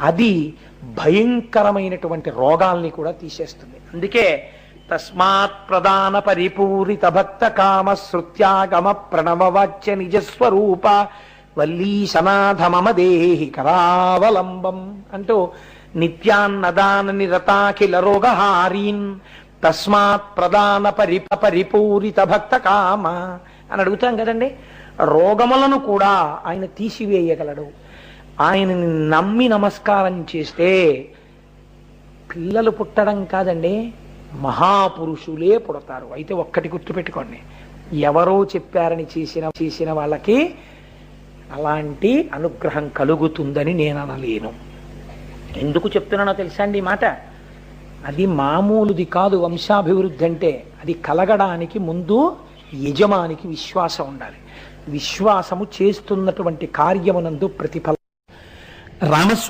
అది భయంకరమైనటువంటి రోగాల్ని కూడా తీసేస్తుంది. అందుకే తస్మాత్ ప్రధాన పరిపూరిత భక్త కామ శృత్యాగమ ప్రణవ వాచ్య నిజస్వరూప వల్లీశనాథ మమ దేహి కరావలంబం అంటూ నిత్యాన్నదాన నిరతాఖిల రోగహారీన్ తస్మాత్ ప్రధాన పరిప పరిపూరిత భక్త కామ అని అడుగుతాం కదండి. రోగములను కూడా ఆయన తీసివేయగలడు. ఆయనని నమ్మి నమస్కారం చేస్తే పిల్లలు పుట్టడం కాదండి మహాపురుషులే పుడతారు. అయితే ఒక్కటి గుర్తుపెట్టుకోండి. ఎవరో చెప్పారని చేసిన చేసిన వాళ్ళకి అలాంటి అనుగ్రహం కలుగుతుందని నేను అనలేను. ఎందుకు చెప్తున్నానో తెలుసా అండి ఈ మాట? అది మామూలుది కాదు వంశాభివృద్ధి అంటే. అది కలగడానికి ముందు యజమానికి విశ్వాసం ఉండాలి. విశ్వాసము చేస్తున్నటువంటి కార్యమునందు ప్రతిఫలం రామస్వామి